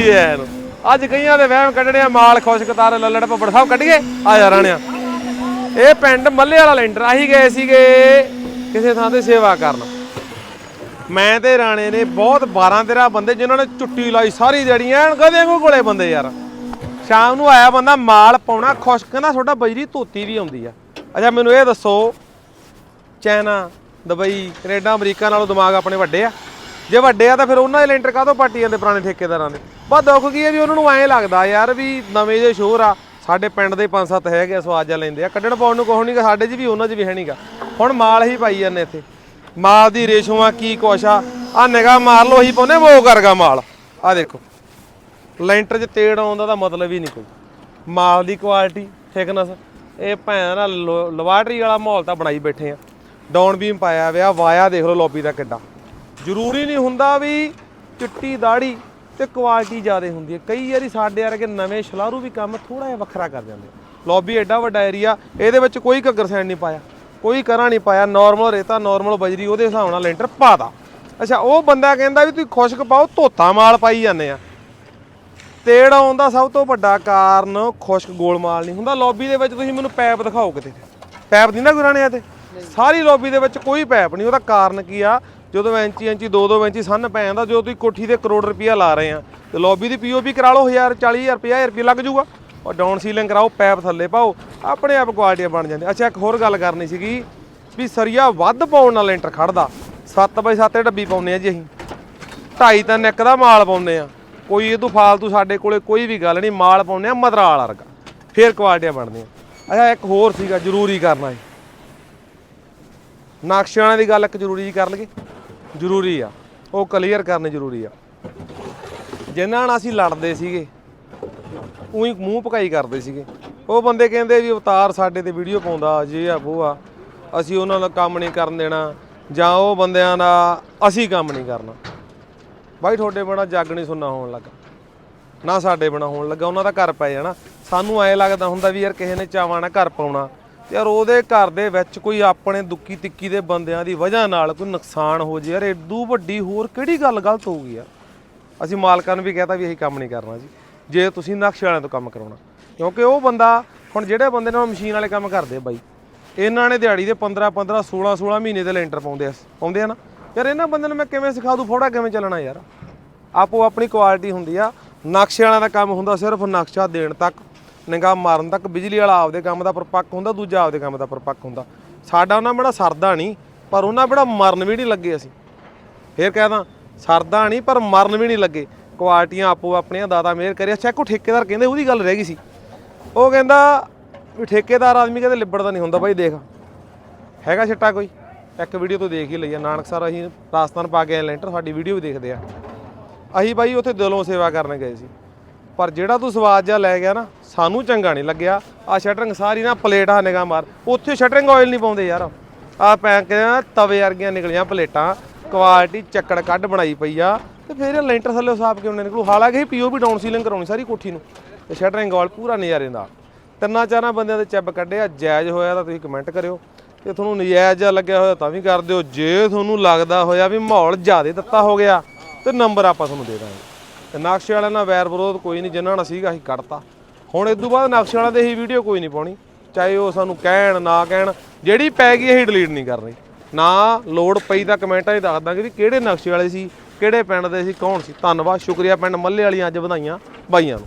ਜੀ ਐ ਅੱਜ ਕਈਆਂ ਦੇ ਵਹਿਮ ਕੱਢਣੇ ਆ, ਮਾਲ ਖੁਸ਼ਕਤਾਰ ਲੱਲੜ ਭੱਬੜ ਸਭ ਕੱਢੀਏ ਆ ਜਾ ਰਾਣਿਆ। ਇਹ ਪਿੰਡ ਮੱਲੇ ਵਾਲਾ ਲੈਂਟਰ ਆਹੀ ਗਏ ਸੀਗੇ ਕਿਸੇ ਥਾਂ ਤੇ ਸੇਵਾ ਕਰਨ। ਮੈਂ ਤੇ ਰਾਣੇ ਨੇ ਬਹੁਤ 12 13 ਬੰਦੇ ਜਿਨ੍ਹਾਂ ਨੇ ਚੁੱਟੀ ਲਾਈ ਸਾਰੀ ਦਿਹਾੜੀ, ਐਨ ਗਧੇ ਕੋਲੇ ਬੰਦੇ ਯਾਰ। ਸ਼ਾਮ ਨੂੰ ਆਇਆ ਬੰਦਾ, ਮਾਲ ਪਾਉਣਾ ਖੁਸ਼ ਕਹਿੰਦਾ ਤੁਹਾਡਾ ਬਜਰੀ ਧੋਤੀ ਵੀ ਆਉਂਦੀ ਆ। ਅੱਛਾ, ਮੈਨੂੰ ਇਹ ਦੱਸੋ ਚਾਈਨਾ ਦੁਬਈ, ਕੈਨੇਡਾ, ਅਮਰੀਕਾ ਨਾਲੋਂ ਦਿਮਾਗ ਆਪਣੇ ਵੱਡੇ ਆ। ਜੇ ਵੱਡੇ ਆ ਤਾਂ ਫਿਰ ਉਹਨਾਂ ਦੇ ਲੈਂਟਰ ਕਾਹਤੋਂ ਪਾਟੀ ਜਾਂਦੇ ਪੁਰਾਣੇ ਠੇਕੇਦਾਰਾਂ ਦੇ? ਬਸ ਦੁੱਖ ਕੀ ਹੈ ਵੀ ਉਹਨਾਂ ਨੂੰ ਐਂ ਲੱਗਦਾ ਯਾਰ ਵੀ ਨਵੇਂ ਜੇ ਸ਼ੋਰ ਆ ਸਾਡੇ ਪਿੰਡ ਦੇ ਪੰਜ ਸੱਤ ਹੈਗੇ ਆ, ਸਵਾਜ਼ਾ ਲੈਂਦੇ ਆ। ਕੱਢਣ ਪਾਉਣ ਨੂੰ ਕੁਛ ਨਹੀਂਗਾ ਸਾਡੇ 'ਚ ਵੀ ਉਹਨਾਂ 'ਚ ਵੀ ਹੈ ਨਹੀਂਗਾ ਹੁਣ ਮਾਲ ਹੀ ਪਾਈ ਜਾਂਦੇ ਇੱਥੇ। ਮਾਲ ਦੀ ਰੇਸ਼ੋ ਆ ਕੀ ਕੁਛ ਆ ਆ ਨਿਗਾਹ ਮਾਰ ਲਓ ਹੀ ਪਾਉਨੇ ਮੋ ਕਰਗਾ ਮਾਲ। ਆ ਦੇਖੋ ਲੈਂਟਰ 'ਚ ਤੇੜ ਆਉਂਦਾ ਦਾ ਮਤਲਬ ਹੀ ਨਹੀਂ ਕੋਈ। ਮਾਲ ਦੀ ਕੁਆਲਿਟੀ ਥਿਕਨੈਸ ਇਹ ਭੈਣ ਨਾ ਲਵਾਟਰੀ ਵਾਲਾ ਮਾਹੌਲ ਤਾਂ ਬਣਾਈ ਬੈਠੇ ਆ। ਡਾਊਨ ਬੀਮ ਪਾਇਆ ਵਿਆ ਵਾਇਆ ਦੇਖ ਲਓ ਲੌਬੀ ਦਾ ਕਿੱਡਾ। ਜ਼ਰੂਰੀ ਨਹੀਂ ਹੁੰਦਾ ਵੀ ਚਿੱਟੀ ਦਾੜੀ ਤੇ ਕੁਆਲਿਟੀ ਜ਼ਿਆਦਾ ਹੁੰਦੀ ਹੈ। ਕਈ ਵਾਰੀ ਸਾਡੇ ਵਰਗੇ ਨਵੇਂ ਸ਼ਲਾਰੂ ਵੀ ਕੰਮ ਥੋੜਾ ਜਿਹਾ ਵੱਖਰਾ ਕਰ ਜਾਂਦੇ ਲੌਬੀ ਐਡਾ ਵੱਡਾ ਏਰੀਆ ਇਹਦੇ ਵਿੱਚ ਕੋਈ ਘੱਗਰ ਸੈਂਡ ਨਹੀਂ ਪਾਇਆ ਕੋਈ ਕਰਾਂ ਨਹੀਂ ਪਾਇਆ ਨਾਰਮਲ ਰੇਤਾ ਨਾਰਮਲ ਬਜਰੀ ਉਹਦੇ ਹਿਸਾਬ ਨਾਲ ਲੈਂਟਰ ਪਾਦਾ ਅੱਛਾ ਉਹ ਬੰਦਾ ਕਹਿੰਦਾ ਵੀ ਤੁਸੀਂ ਖੁਸ਼ਕ ਪਾਓ ਧੋਤਾ ਮਾਲ ਪਾਈ ਜਾਂਦੇ ਆ। ਤੇੜ ਆਉਣ ਦਾ ਸਭ ਤੋਂ ਵੱਡਾ ਕਾਰਨ ਖੁਸ਼ਕ ਗੋਲਮਾਲ ਨਹੀਂ ਹੁੰਦਾ। ਲੌਬੀ ਦੇ ਵਿੱਚ ਤੁਸੀਂ ਮੈਨੂੰ ਪੈਪ ਦਿਖਾਓ ਕਿਤੇ। ਪੈਪ ਨਹੀਂ ਨਾ ਗੁਰਾਣੇ ਆ ਤੇ ਸਾਰੀ ਲੌਬੀ ਦੇ ਵਿੱਚ ਕੋਈ ਪੈਪ ਨਹੀਂ। ਉਹਦਾ ਕਾਰਨ ਕੀ ਆ? ਜਦੋਂ ਇੰਚੀ ਇੰਚੀ 2-2 ਇੰਚੀ ਸੰਨ ਪੈ ਜਾਂਦਾ ਜਦੋਂ ਤੁਸੀਂ ਕੋਠੀ ਤੇ ਕਰੋੜ ਰੁਪਇਆ ਲਾ ਰਹੇ ਆ। ਤੇ ਲੌਬੀ ਦੀ ਪੀਓਪੀ ਕਰਾ ਲਓ 1000 40000 50000 ਰੁਪਇਆ ਲੱਗ ਜਾਊਗਾ। ਔਰ ਡਾਊਨ ਸੀਲਿੰਗ ਕਰਾਓ ਪੈਪ ਥੱਲੇ ਪਾਓ, ਆਪਣੇ ਆਪ ਕੁਆਲਟੀਆਂ ਬਣ ਜਾਂਦੀਆਂ ਅੱਛਾ, ਇੱਕ ਹੋਰ ਗੱਲ ਕਰਨੀ ਸੀਗੀ ਵੀ ਸਰੀਆ ਵੱਧ ਪਾਉਣ ਨਾਲ ਲੈਂਟਰ ਖੜਦਾ। 7 ਬਾਈ 7 ਡੱਬੀ ਪਾਉਂਦੇ ਆ ਜੀ ਅਸੀਂ। ਢਾਈ ਤਿੰਨ ਇੱਕ ਦਾ ਮਾਲ ਪਾਉਂਦੇ ਆ। ਕੋਈ ਇਹ ਤੋਂ ਫਾਲਤੂ ਸਾਡੇ ਕੋਲੇ ਕੋਈ ਵੀ ਗੱਲ ਨਹੀਂ, ਮਾਲ ਪਾਉਂਦੇ ਆ ਮਦਰਾਲ ਵਰਗਾ। ਫੇਰ ਕੁਆਲਟੀਆਂ ਬਣਦੀਆਂ ਅੱਛਾ, ਇੱਕ ਹੋਰ ਸੀਗਾ, ਜ਼ਰੂਰੀ ਕਰਨਾ ਹੈ ਨਕਸ਼ਿਆਂ ਦੀ ਗੱਲ ਇੱਕ ਜ਼ਰੂਰੀ ਜੀ ਕਰ ਲਈਏ। ਜ਼ਰੂਰੀ ਆ। ਉਹ ਕਲੀਅਰ ਕਰਨੀ ਜ਼ਰੂਰੀ ਆ। ਜਿਨ੍ਹਾਂ ਨਾਲ ਅਸੀਂ ਲੜਦੇ ਸੀਗੇ, ਉਹੀ ਮੂੰਹ ਪਕਾਈ ਕਰਦੇ ਸੀਗੇ। ਉਹ ਬੰਦੇ ਕਹਿੰਦੇ ਵੀ ਅਵਤਾਰ ਸਾਡੇ ਤੇ ਵੀਡੀਓ ਪਾਉਂਦਾ, ਜੇ ਆ ਉਹ ਆ। ਅਸੀਂ ਉਹਨਾਂ ਨਾਲ ਕੰਮ ਨਹੀਂ ਕਰਨ ਦੇਣਾ, ਜਾਂ ਉਹ ਬੰਦਿਆਂ ਦਾ ਅਸੀਂ ਕੰਮ ਨਹੀਂ ਕਰਨਾ। ਬਾਈ, ਤੁਹਾਡੇ ਬਣਾ ਜੱਗ ਨਹੀਂ ਸੁਣਨਾ ਹੋਣ ਲੱਗਾ। ਨਾ ਸਾਡੇ ਬਣਾ ਹੋਣ ਲੱਗਾ, ਉਹਨਾਂ ਦਾ ਘਰ ਪੈ ਜਾਣਾ। ਸਾਨੂੰ ਐ ਲੱਗਦਾ ਹੁੰਦਾ ਵੀ ਯਾਰ ਕਿਸੇ ਨੇ ਚਾਵਾਂ ਨਾਲ ਘਰ ਪਾਉਣਾ। ਯਾਰ ਉਹਦੇ ਘਰ ਦੇ ਵਿੱਚ ਕੋਈ ਆਪਣੇ ਦੁੱਕੀ ਤਿੱਕੀ ਦੇ ਬੰਦਿਆਂ ਦੀ ਵਜ੍ਹਾ ਨਾਲ ਕੋਈ ਨੁਕਸਾਨ ਹੋ ਜੇ, ਯਾਰ ਏਡੂ ਵੱਡੀ ਹੋਰ ਕਿਹੜੀ ਗੱਲ ਗਲਤ ਹੋਊਗੀ ਯਾਰ? ਅਸੀਂ ਮਾਲਕਾਂ ਨੂੰ ਵੀ ਕਹਤਾ ਵੀ ਅਸੀਂ ਕੰਮ ਨਹੀਂ ਕਰਨਾ ਜੀ। ਜੇ ਤੁਸੀਂ ਨਕਸ਼ੇ ਵਾਲਿਆਂ ਤੋਂ ਕੰਮ ਕਰਾਉਣਾ। ਕਿਉਂਕਿ ਉਹ ਬੰਦਾ, ਹੁਣ ਜਿਹੜੇ ਬੰਦੇ ਨਾਲ ਮਸ਼ੀਨ ਵਾਲੇ ਕੰਮ ਕਰਦੇ ਬਾਈ। ਇਹਨਾਂ ਨੇ ਦਿਹਾੜੀ ਦੇ 15 15 16 16 ਮਹੀਨੇ ਦੇ ਲੈਂਟਰ ਪਾਉਂਦੇ ਆ ਪਾਉਂਦੇ ਆ ਨਾ। ਯਾਰ ਇਹਨਾਂ ਬੰਦੇ ਨੂੰ ਮੈਂ ਕਿਵੇਂ ਸਿਖਾ ਦੂ ਫੋੜਾ ਕਿਵੇਂ ਚੱਲਣਾ ਯਾਰ? ਆਪੋ ਆਪਣੀ ਕੁਆਲਿਟੀ ਹੁੰਦੀ ਆ। ਨਕਸ਼ੇ ਵਾਲਿਆਂ ਦਾ ਕੰਮ ਹੁੰਦਾ ਸਿਰਫ ਨਕਸ਼ਾ ਦੇਣ ਤੱਕ। ਨਿਗਾਹ ਮਾਰਨ ਤੱਕ ਬਿਜਲੀ ਵਾਲਾ ਆਪਦੇ ਕੰਮ ਦਾ ਪਰਪੱਕ ਹੁੰਦਾ, ਦੂਜਾ ਆਪਦੇ ਕੰਮ ਦਾ ਪਰਪੱਕ ਹੁੰਦਾ। ਸਾਡਾ ਉਹਨਾਂ ਬੜਾ ਸਰਦਾ ਨਹੀਂ, ਪਰ ਉਹਨਾਂ ਬੜਾ ਮਰਨ ਵੀ ਨਹੀਂ ਲੱਗੇ ਅਸੀਂ। ਫੇਰ ਕਹਦਾ ਸਰਦਾ ਨਹੀਂ, ਪਰ ਮਰਨ ਵੀ ਨਹੀਂ ਲੱਗੇ। ਕੁਆਲਟੀਆਂ ਆਪੋ ਆਪਣੀਆਂ, ਦਾਦਾ ਮੇਰ ਕਰਿਆ। ਚੈੱਕੋ ਠੇਕੇਦਾਰ ਕਹਿੰਦੇ ਉਹਦੀ ਗੱਲ ਰਹਿ ਗਈ ਸੀ। ਉਹ ਕਹਿੰਦਾ ਵੀ ਠੇਕੇਦਾਰ ਆਦਮੀ ਕਹਿੰਦੇ ਲਿਬੜਦਾ ਨਹੀਂ ਹੁੰਦਾ ਬਾਈ, ਦੇਖ। ਹੈਗਾ ਛੱਟਾ ਕੋਈ? ਇੱਕ ਵੀਡੀਓ ਤੋਂ ਦੇਖ ਹੀ ਲਈਆ ਨਾਨਕ ਸਰ, ਅਸੀਂ ਰਾਜਸਥਾਨ ਪਾ ਕੇ ਆਏ ਲੈਂਟਰ, ਸਾਡੀ ਵੀਡੀਓ ਵੀ ਦੇਖਦੇ ਆ। ਅਸੀਂ ਬਾਈ ਉੱਥੇ ਦਿਲੋਂ ਸੇਵਾ ਕਰਨ ਗਏ ਸੀ। ਪਰ ਜਿਹੜਾ ਤੂੰ ਸਵਾਦ ਜਿਹਾ ਲੈ ਗਿਆ ਨਾ ਸਾਨੂੰ ਚੰਗਾ ਨਹੀਂ ਲੱਗਿਆ। ਆ ਸ਼ਟਰਿੰਗ ਸਾਰੀ ਨਾ ਪਲੇਟਾਂ ਆ ਮਾਰ। ਉੱਥੇ ਸ਼ਟਰਿੰਗ ਆਇਲ ਨਹੀਂ ਪਾਉਂਦੇ ਯਾਰ। ਆ ਪੈ ਕੇ ਤਵੇ ਵਰਗੀਆਂ ਨਿਕਲੀਆਂ ਪਲੇਟਾਂ। ਕੁਆਲਿਟੀ ਚੱਕੜ ਕੱਢ ਬਣਾਈ ਪਈ ਆ। ਤੇ ਫਿਰ ਇਹ ਲੈਂਟਰ ਥੱਲੇ ਸਾਫ਼ ਕਿਉਂ ਨਾ ਨਿਕਲੂ? ਹਾਲਾਂਕਿ ਪੀਓ ਵੀ ਡਾਊਨ ਸੀਲਿੰਗ ਕਰਾਉਣੀ ਸਾਰੀ ਕੋਠੀ ਨੂੰ। ਤੇ ਸ਼ਟਰਿੰਗ ਆਇਲ ਪੂਰਾ ਨਜ਼ਾਰੇ ਦਾ ਤਿੰਨਾਂ ਚਾਰਾਂ ਬੰਦਿਆਂ ਦੇ ਚੱਬ ਕੱਢਿਆ ਜਾਇਜ਼ ਹੋਇਆ ਤਾਂ ਤੁਸੀਂ ਕਮੈਂਟ ਕਰਿਓ। ਤੇ ਤੁਹਾਨੂੰ ਨਜਾਇਜ਼ ਲੱਗਿਆ ਹੋਇਆ ਤਾਂ ਵੀ ਕਰ ਦਿਓ। ਜੇ ਤੁਹਾਨੂੰ ਲੱਗਦਾ ਹੋਇਆ ਵੀ ਮਾਹੌਲ ਜ਼ਿਆਦਾ ਦਿੱਤਾ ਹੋ ਗਿਆ, ਤੇ ਨੰਬਰ ਆਪਾਂ ਤੁਹਾਨੂੰ ਦੇ ਦਾਂਗੇ। ਤੇ ਨਕਸ਼ੇ ਵਾਲਿਆਂ ਨਾਲ ਵੈਰ ਵਿਰੋਧ ਕੋਈ ਨਹੀਂ। ਜਿਨ੍ਹਾਂ ਨਾਲ ਸੀਗਾ, ਅਸੀਂ ਕੱਢਤਾ। ਹੁਣ ਇਸ ਤੋਂ ਬਾਅਦ ਨਕਸ਼ੇ ਵਾਲਿਆਂ ਦੇ ਹੀ ਵੀਡੀਓ ਕੋਈ ਨਹੀਂ ਪਾਉਣੀ। ਚਾਹੇ ਉਹ ਸਾਨੂੰ ਕਹਿਣ, ਨਾ ਕਹਿਣ, ਜਿਹੜੀ ਪੈ ਗਈ ਅਸੀਂ ਡਿਲੀਟ ਨਹੀਂ ਕਰਨੀ। ਨਾ ਲੋੜ ਪਈ ਤਾਂ ਕਮੈਂਟਾਂ 'ਚ ਦੱਸ ਦਾਂਗੇ ਵੀ ਕਿਹੜੇ ਨਕਸ਼ੇ ਵਾਲੇ ਸੀ, ਕਿਹੜੇ ਪਿੰਡ ਦੇ ਸੀ, ਕੌਣ ਸੀ। ਧੰਨਵਾਦ, ਸ਼ੁਕਰੀਆ ਪਿੰਡ ਮੱਲੇ ਵਾਲੀਆਂ ਅੱਜ ਵਧਾਈਆਂ ਬਾਈਆਂ ਨੂੰ।